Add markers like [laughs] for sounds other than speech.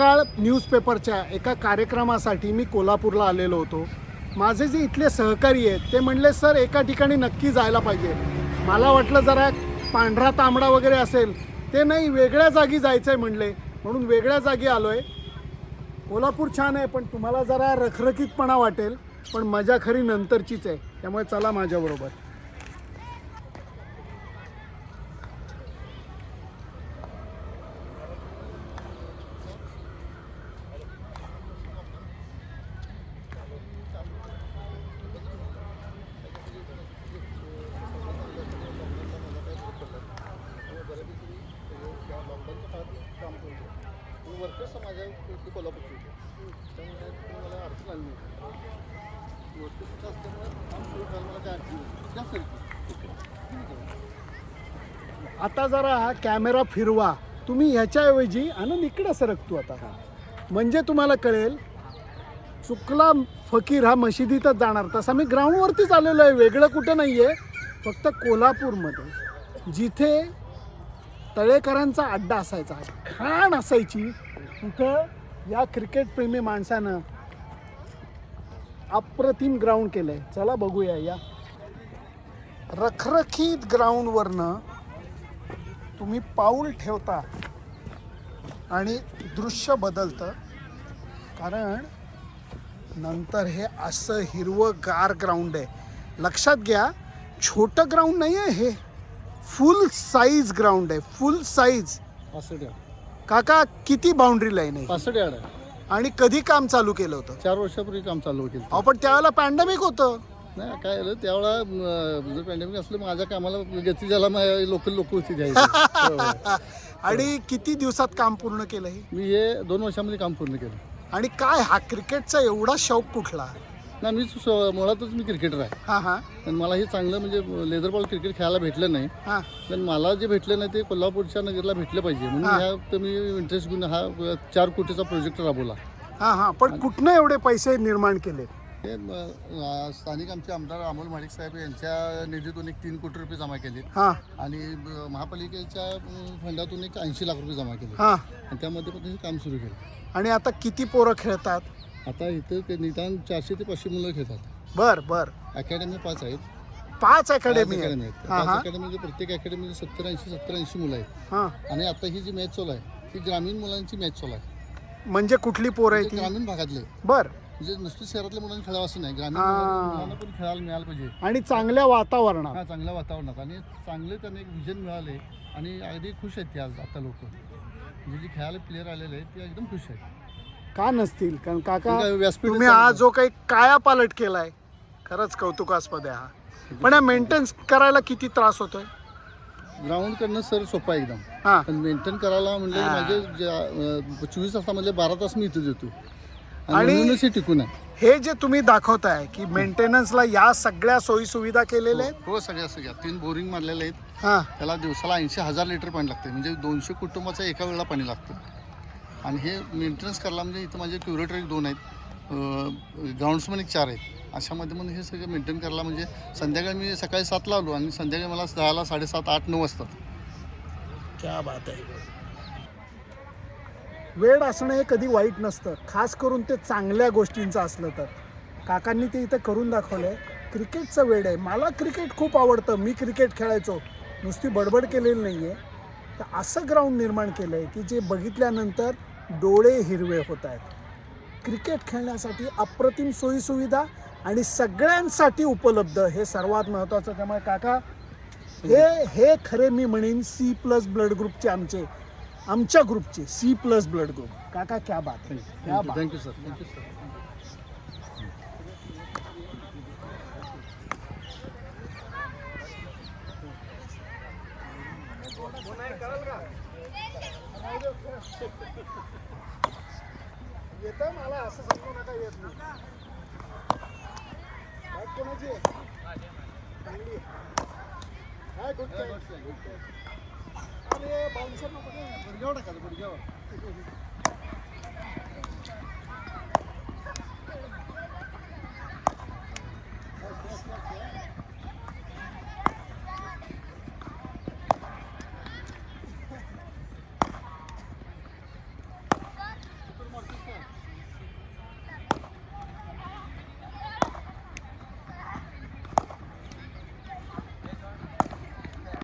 सकाळ न्यूजपेपरच्या एका कार्यक्रमासाठी मी कोल्हापूरला आलेलो होतो. माझे जे इथले सहकारी आहेत ते म्हणले सर एका ठिकाणी नक्की जायला पाहिजे. मला वाटलं जरा पांढरा तांबडा वगैरे असेल. ते नाही वेगळ्या जागी जायचं आहे म्हणले. म्हणून वेगळ्या जागी आलो आहे कोल्हापूर छान आहे पण तुम्हाला जरा रखरखीतपणा वाटेल पण मजा खरी नंतरचीच आहे. त्यामुळे चला माझ्याबरोबर. इथे कोल्हापूरची होते. त्यामुळे मला अडचण आली नाही. असल्यामुळे काम सुरू करायला मला काय अडचण आता जरा हा कॅमेरा फिरवा. तुम्ही ह्याच्याऐवजी आनंद इकडे सरकतो आता. म्हणजे तुम्हाला कळेल चुकला फकीर हा मशिदीतच जाणार. तसा मी ग्राउंडवरतीच आलेलो आहे. वेगळं कुठं नाही आहे फक्त कोल्हापूरमध्ये. जिथे तळेकरांचा अड्डा असायचा खाण असायची कुठं या क्रिकेटप्रेमी माणसानं अप्रतिम ग्राउंड केलं आहे चला बघूया या. रखरखीत ग्राउंडवरनं तुम्ही पाऊल ठेवता आणि दृश्य बदलतं. कारण नंतर हे असं हिरवं गार ग्राउंड आहे. लक्षात घ्या छोटं ग्राउंड नाही आहे हे. फुल साईज ग्राउंड आहे. फुल साईज असं यार्ड काका किती बाउंड्री लाईन आहे पासष्ट यार्ड आहे. आणि कधी काम चालू केलं होतं? चार वर्षापूर्वी काम चालू केलं अहो पण त्यावेळेला पॅन्डेमिक होतं. नाही काय झालं त्यावेळेला जर पॅन्डेमिक असलं माझ्या कामाला गती ज्याला लोकल लोक होती द्यायची हो, हो. [laughs] आणि किती दिवसात काम पूर्ण केलं हे? मी हे दोन वर्षामध्ये काम पूर्ण केलं. आणि काय हा क्रिकेटचा एवढा शौक कुठला? नाही मी स्व- मुळातच मी क्रिकेटर आहे. हा हा. आणि मला हे चांगलं म्हणजे लेदर बॉल क्रिकेट खेळायला भेटलं नाही. हा. पण मला जे भेटलं नाही ते कोल्हापूरच्या नगरला भेटलं पाहिजे. म्हणून हा. ह्या तर मी इंटरेस्ट घेऊन हा अ, चार कोटीचा प्रोजेक्ट राबवला. हा हा. पण कुठनं एवढे पैसे निर्माण केले? हे अ, स्थानिक आमचे आमदार अमोल माडिक साहेब यांच्या निधीतून एक तीन कोटी रुपये जमा केले हा. आणि अ, महापालिकेच्या अ, फंडातून एक ऐंशी लाख रुपये जमा केले हा. आणि त्यामध्ये पण हे काम सुरू केलं. आणि आता किती पोरं खेळतात? आता इथं ते निदान चारशे ते पाचशे मुलं खेळतात बर बर. अकॅडमी पाच आहेत. पाच अकॅडमी आहे अकॅडमी आहेत. हा पाच हा. अकॅडमीमध्ये प्रत्येक अकॅडमीमध्ये सत्तर ऐंशी सत्तर ऐंशी मुलं आहेत. हा. आणि आता ही जी मॅच चालू आहे ती ग्रामीण मुलांची मॅच चालू आहे. म्हणजे कुठली पोरं आहे म्हणजे ती? ग्रामीण भागातले. बर. म्हणजे नुसतं शहरातल्या मुलांनी खेळावं असं नाही. ग्रामीण हा. मुलांना मुलांना पण खेळायला मिळालं पाहिजे. आणि चांगल्या वातावरणात. हा चांगल्या वातावरणात. आणि चांगले त्यांना एक विजन मिळाले. आणि अगदी खुश आहेत ते आज आता लोक. म्हणजे जे खेळायला प्लेअर आलेले आहेत ते एकदम खुश आहेत. का नसतील? कारण काका व्यासपीठ तुम्ही हा जो काही काया पालट केलाय खरंच कौतुकास्पद आहे हा. पण या मेंटेन्स करायला किती त्रास होतोय? ग्राउंड करणं सर सोपं आहे एकदम. हा. पण मेंटेन करायला म्हणजे माझे जे चोवीस तासामधले बारा तास मी इथं देतो. आणि- आणि म्हणूनच हे टिकून आहे. हे जे तुम्ही दाखवताय की मेंटेनन्सला या सगळ्या सोयी सुविधा केलेल्या आहेत? हो सगळ्या सगळ्या. तीन बोरिंग मारलेले आहेत. हा. त्याला दिवसाला ऐंशी हजार लिटर पाणी लागते म्हणजे दोनशे कुटुंबाचं एका वेळेला पाणी लागतं. आणि हे मेंटेनन्स करायला म्हणजे इथं माझे क्युरेटर एक दोन आहेत. ग्राउंड्समन एक चार आहेत. अशामध्ये मग हे सगळं मेंटेन करायला म्हणजे संध्याकाळी मी सकाळी सातला आलो आणि संध्याकाळी मला दहाला साडेसात आठ नऊ वाजतात. क्या बात आहे. वेळ असणं हे कधी वाईट नसतं. खास करून ते चांगल्या गोष्टींचं असलं तर. काकांनी ते इथं करून दाखवलंय. क्रिकेटचं वेळ आहे. मला क्रिकेट खूप आवडतं. मी क्रिकेट खेळायचो. नुसती बडबड केलेली नाही आहे तर असं ग्राउंड निर्माण केलं आहे की जे बघितल्यानंतर डोळे हिरवे होत आहेत. क्रिकेट खेळण्यासाठी अप्रतिम सोयीसुविधा आणि सगळ्यांसाठी उपलब्ध हे सर्वात महत्त्वाचं. त्यामुळे काका हे हे खरे मी म्हणेन सी प्लस ब्लड ग्रुपचे आमचे आमच्या ग्रुपचे सी प्लस ब्लड ग्रुप काका क्या बात आहे. क्या बात. थँक्यू सर थँक्यू सर येतं मला असं सांगू नका येत नाही काय कोणाची आहे? चांगली. काय good काय? अरे बाउन्सर नको? गुडघ्यावर टाका गुडघ्यावर [laughs]